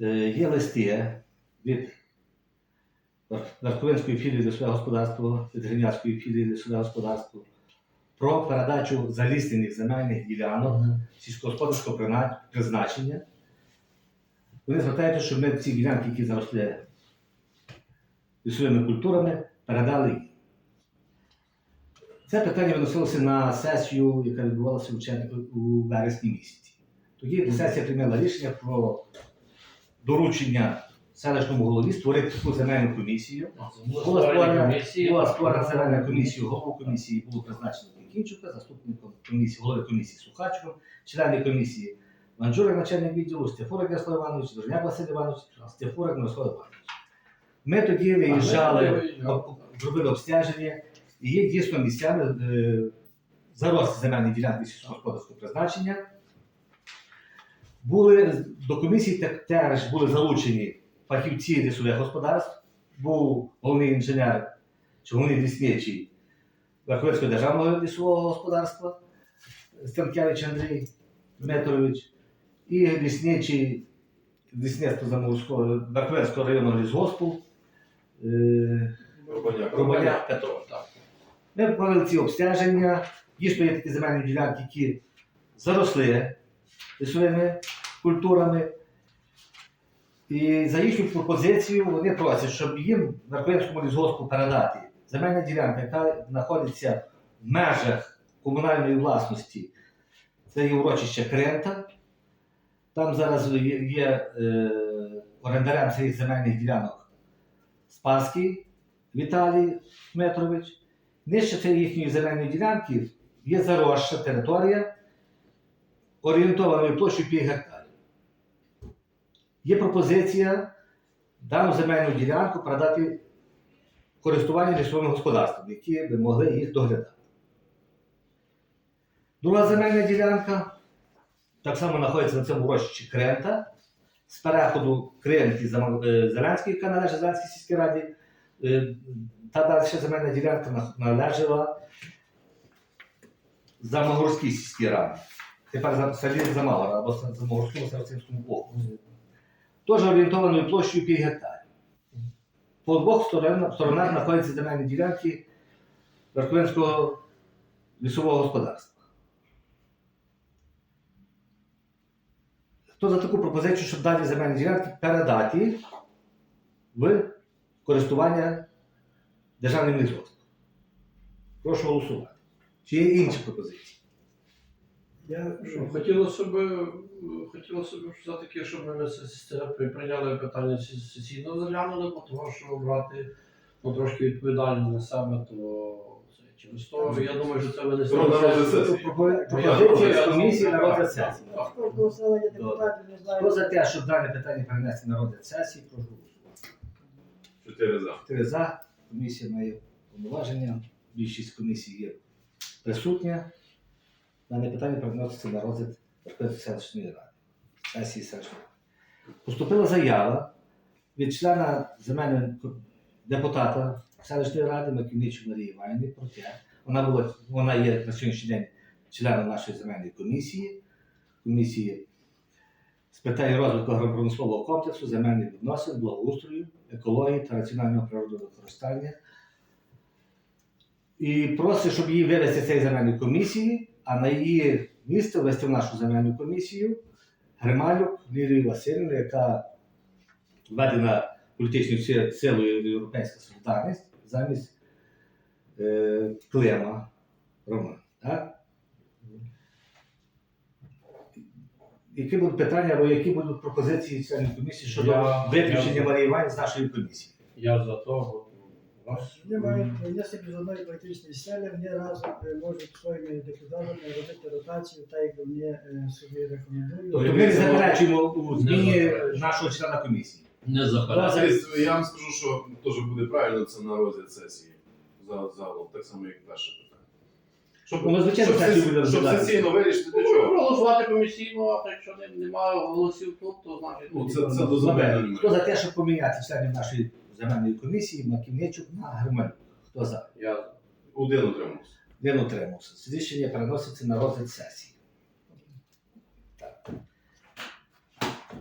Е, Є листи від Верховинської філії лісове господарство, від Гринявської філії лісове господарство про передачу заліснених земельних ділянок сільськогосподарського призначення. Вони звертаються, щоб ми ці ділянки, які заросли лісовими культурами, передали їм. Це питання виносилося на сесію, яка відбувалася у, у вересні місяці. Тоді сесія прийняла рішення про доручення селищному голові створити таку земельну комісію. Була створена, була створена земельна комісія, голову комісії було призначено Кінчука, заступником комісії, голови комісії Сухачком, члени комісії Манджурик, начальник відділу, Стефурик Ярослав Іванович, Дорожняк Василь Іванович, Стефурик Мирослав Іванович. Ми тоді виїжджали, зробили обстеження, і є дійсно місцями е, заросли земельні ділянки сільськогосподарського призначення. Були до комісії те- теж були залучені фахівці лісових господарств, був головний інженер чи головний лісничий Верховинського державного лісового господарства Станкевич Андрій Дмитрович і лісничий лісництво Верховинського районного лісгоспу е, Рубаняк Петро. Так. Ми провели ці обстеження. Дійсно є такі земельні ділянки, які заросли лісовими культурами. І за їхню пропозицію вони просять, щоб їм Верховинському лісгоспу передати земельна ділянка, яка знаходиться в межах комунальної власності. Це є урочище Крента. Там зараз є, е, орендарем цих земельних ділянок Спаський Віталій Дмитрович. Нижче цієї їхньої земельної ділянки є заросша територія, орієнтованою площею 5 гектарів. Є пропозиція дану земельну ділянку продати користування лісовим господарством, які би могли їх доглядати. Друга земельна ділянка так само знаходиться на цьому урочищі Крента. З переходу Кренки Зеленської, яка належить Зеленській сільській раді, е, та далі земельна ділянка на- належала Замогорській сільській раді. Тепер селі Замагора або за- Замогорському Староцинському окрузі. Теж орієнтованою площею 5 гектарів. По сторон- сторонах знаходяться земельні ділянки Верховинського лісового господарства. Хто за таку пропозицію, щоб дані земельні ділянки передати в користування державним лісгоспом? Прошу голосувати. Чи є інші пропозиції? Я Що, Хотілося б, хотілося б все-таки, щоб ми прийняли питання сі- сесійно заглянули, бо того, що брати ну, трошки відповідальність на себе, то це через то, я думаю, що це винесе. Пропозиція з комісії на розгляд сесії. Хто за те, щоб дане питання перенести на розгляд сесії, прошу голосувати. Чотири за. Чотири за. Комісія має повноваження. Більшість комісії є присутня. Дане питання переноситься на розгляд селищної ради. Сесії селищної ради. Поступила заява від члена земельного депутата селищної ради Маківничу Марії Іванівни про те, вона була вона є на сьогоднішній день членом нашої земельної комісії, комісії з питань розвитку агропромислового комплексу, земельних відносин, благоустрою, екології та раціонального природного використання. І просить, щоб її вивести з цієї земельної комісії, а на її місце ввести в нашу земельну комісію Грималюк Лілію Васильівну, яка введена політичною си- силою Європейська Солідарність замість е, Клема Романа. Які будуть питання або які будуть пропозиції членів комісії щодо Я- виключення я- Марії Іванівни з нашої комісії? Я за того. Вони мають, якщо без одної політичної сили, вони разом е, можуть своїми депутатами робити ротацію, так як вони е, собі рекомендують. Тобто ми заперечуємо у зміні нашого члена комісії. Не Слідство, Я вам скажу, що теж буде правильно це на розгляд сесії за залом, так само, як перше питання. Щоб, Ну, звичайно, щоб, сесійно вирішити для чого? проголосувати комісійно, а якщо немає голосів тут, то значить. Ну, тоді це- це до. Хто за те, щоб поміняти членів нашої земельної комісії Маківничук на Грималюк? Хто за? Я Один утримався. Він утримався. Рішення переноситься на розгляд сесії.